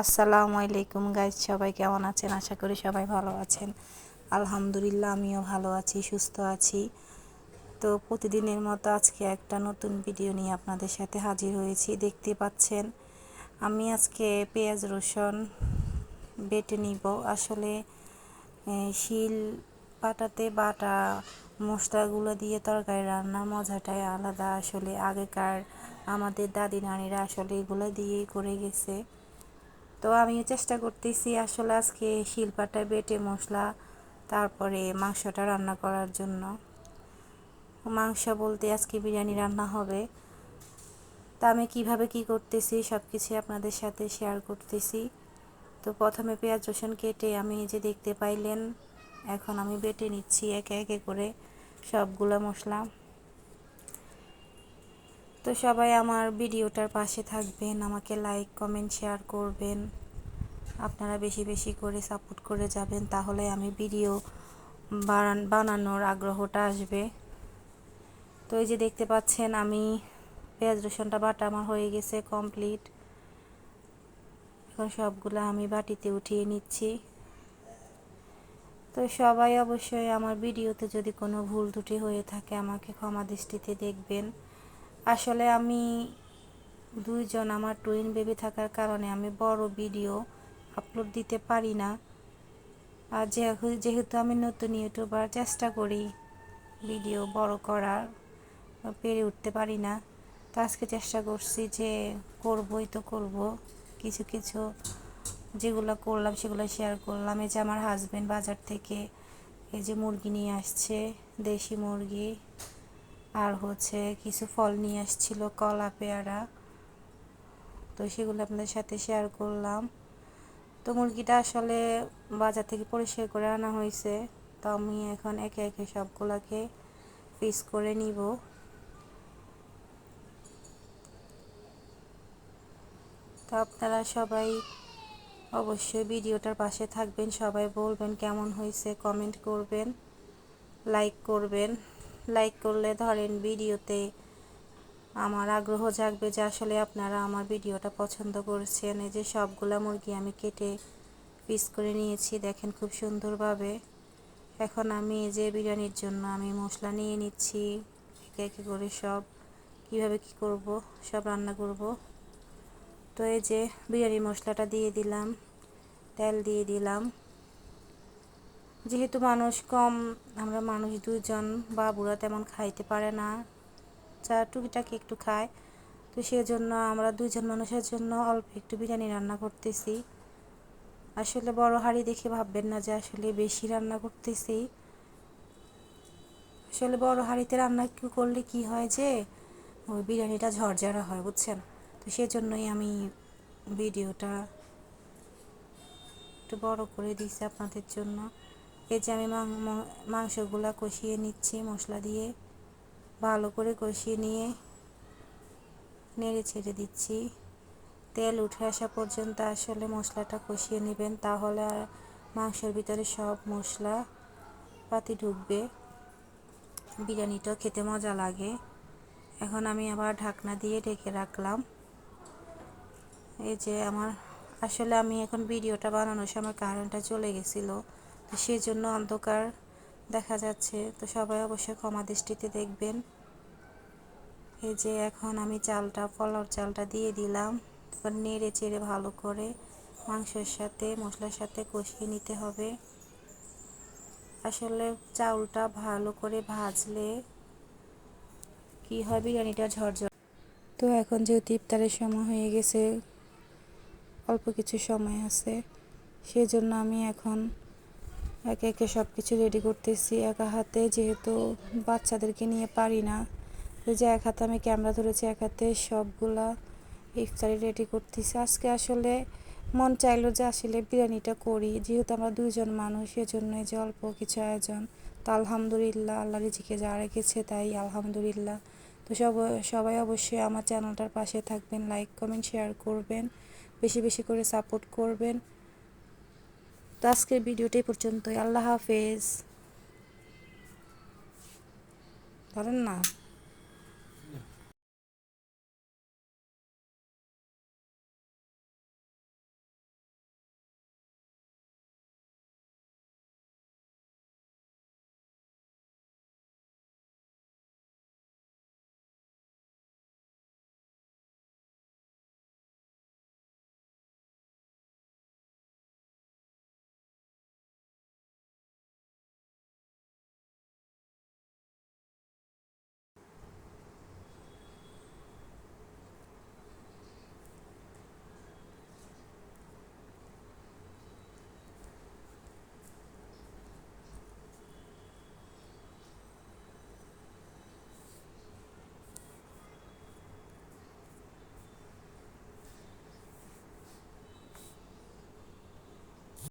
আসসালামু আলাইকুম গাইজ সবাই কেমন আছেন? আশা করি সবাই ভালো আছেন। আলহামদুলিল্লাহ, আমিও ভালো আছি, সুস্থ আছি। তো প্রতিদিনের মতো আজকে একটা নতুন ভিডিও নিয়ে আপনাদের সাথে হাজির হয়েছি। দেখতে পাচ্ছেন, আমি আজকে পেঁয়াজ, রসুন বেটে নিব। আসলে শিল পাটাতে বাটা, মশলাগুলো দিয়ে তরকারি রান্নার মজাটাই আলাদা। আসলে আগেকার আমাদের দাদি, নানিরা আসলে এগুলো দিয়েই করে গেছে। তো আমি চেষ্টা করতেছি আসলে আজকে শিলপাটা বেটে মশলা, তারপরে মাংসটা রান্না করার জন্য। মাংস বলতে আজকে বিরিয়ানি রান্না হবে। তা আমি কীভাবে কি করতেছি সব কিছু আপনাদের সাথে শেয়ার করতেছি। তো প্রথমে পেঁয়াজ, রসুন কেটে আমি যে দেখতে পাইলেন, এখন আমি বেটে নিচ্ছি একে একে করে সবগুলো মশলা। তো সবাই আমার ভিডিওটার পাশে থাকবেন, আমাকে লাইক কমেন্ট শেয়ার করবেন। আপনারা বেশি বেশি করে সাপোর্ট করে যাবেন, তাহলে আমি ভিডিও বানানোর আগ্রহটা আসবে। তো এই যে দেখতে পাচ্ছেন, আমি পেঁয়াজ, রসুনটা বাটা আমার হয়ে গেছে কমপ্লিট এখন সবগুলো আমি বাটিতে উঠিয়ে নিচ্ছি। তো সবাই অবশ্যই আমার ভিডিওতে যদি কোনো ভুল ত্রুটি হয়ে থাকে, আমাকে ক্ষমা দৃষ্টিতে দেখবেন। আসলে আমি দুইজন আমার টুইন বেবি থাকার কারণে আমি বড় ভিডিও আপলোড দিতে পারি না। আর যেহেতু আমি নতুন ইউটিউবার চেষ্টা করি ভিডিও বড় করার, পেরে উঠতে পারি না। তো আজকে চেষ্টা করছি যে করবই তো করব। কিছু কিছু যেগুলো করলাম সেগুলো শেয়ার করলাম। এই যে আমার হাজব্যান্ড বাজার থেকে এই যে মুরগি নিয়ে আসছে, দেশি মুরগি। আর হচ্ছে কিছু ফল নিয়ে আসছিল, কলা, পেয়ারা। তো সেগুলো আপনাদের সাথে শেয়ার করলাম। তো মুরগিটা আসলে বাজার থেকে পরিষ্কার করে আনা হয়েছে। তো আমি এখন একে একে সবগুলোকে পিস করে নিব। তো আপনারা সবাই অবশ্যই ভিডিওটার পাশে থাকবেন। সবাই বলবেন কেমন হয়েছে কমেন্ট করবেন লাইক করবেন। লাইক করলে ধরেন ভিডিওতে আমার আগ্রহ জাগবে যে আসলে আপনারা আমার ভিডিওটা পছন্দ করছেন। এই যে সবগুলা মুরগি আমি কেটে পিস করে নিয়েছি, দেখেন খুব সুন্দরভাবে। এখন আমি এই যে বিরিয়ানির জন্য আমি মশলা নিয়ে নিচ্ছি, একে একে করে সব। কীভাবে কি করব? সব রান্না করব। তো এই যে বিরিয়ানি মশলাটা দিয়ে দিলাম, তেল দিয়ে দিলাম। যেহেতু মানুষ কম, আমরা মানুষ দুজন বাবুরা তেমন খাইতে পারে না। চা টুকিটাকি একটু খায়। তো সেজন্য আমরা দুজন মানুষের জন্য অল্প একটু বিরিয়ানি রান্না করতেছি। আসলে বড় হাঁড়ি দেখে ভাববেন না যে আসলে বেশি রান্না করতেছি। আসলে বড় হাঁড়িতে রান্না করলে কি হয় যে, ওই বিরিয়ানিটা ঝরঝরা হয়, বুঝছেন? তো সেজন্যই আমি ভিডিওটা একটু বড় করে দিয়েছি আপনাদের জন্য। এই যে আমি মাংসগুলো কষিয়ে নিচ্ছি, মশলা দিয়ে। ভালো করে কষিয়ে নিয়ে নেড়ে ছেড়ে দিচ্ছি। তেল উঠে আসা পর্যন্ত আসলে মশলাটা কষিয়ে নেবেন, তাহলে আর মাংসের ভিতরে সব মশলা পাতি ঢুকবে। বিরিয়ানিটাও খেতে মজা লাগে। এখন আমি আবার ঢাকনা দিয়ে ঢেকে রাখলাম। এই যে আমার, আসলে আমি এখন ভিডিওটা বানানোর সময় কারেন্টটা চলে গেছিল। সেই জন্য অন্ধকার দেখা যাচ্ছে। তো সবাই অবশ্যই ক্ষমা দৃষ্টিতে দেখবেন। এই যে এখন আমি চালটা পলার চালটা দিয়ে দিলাম। এবার নেড়ে চেড়ে ভালো করে মাংসের সাথে, মশলার সাথে কষিয়ে নিতে হবে। আসলে চাউলটা ভালো করে ভাজলে কি হয়? বিরিয়ানিটা ঝরঝর। তো এখন যেহেতু ইফতারের সময় হয়ে গেছে, অল্প কিছু সময় আছে, সেজন্য আমি এখন একে একে সব কিছু রেডি করতেছি, একা হাতে যেহেতু বাচ্চাদেরকে নিয়ে পারি না। যে এক হাতে আমি ক্যামেরা ধরেছি, এক হাতে সবগুলা ইফতারি রেডি করতেছি। আজকে আসলে মন চাইলো যে আসলে বিরিয়ানিটা করি। যেহেতু আমরা দুইজন মানুষ এজন্য যে অল্প কিছু আয়োজন। তো আলহামদুলিল্লাহ, আল্লাহ রিজিকে যা রেখেছে তাই আলহামদুলিল্লাহ। তো সব, সবাই অবশ্যই আমার চ্যানেলটার পাশে থাকবেন লাইক কমেন্ট শেয়ার করবেন। বেশি বেশি করে সাপোর্ট করবেন। তো আজকের ভিডিওটি পর্যন্তই। আল্লাহ হাফেজ। ধরেন না।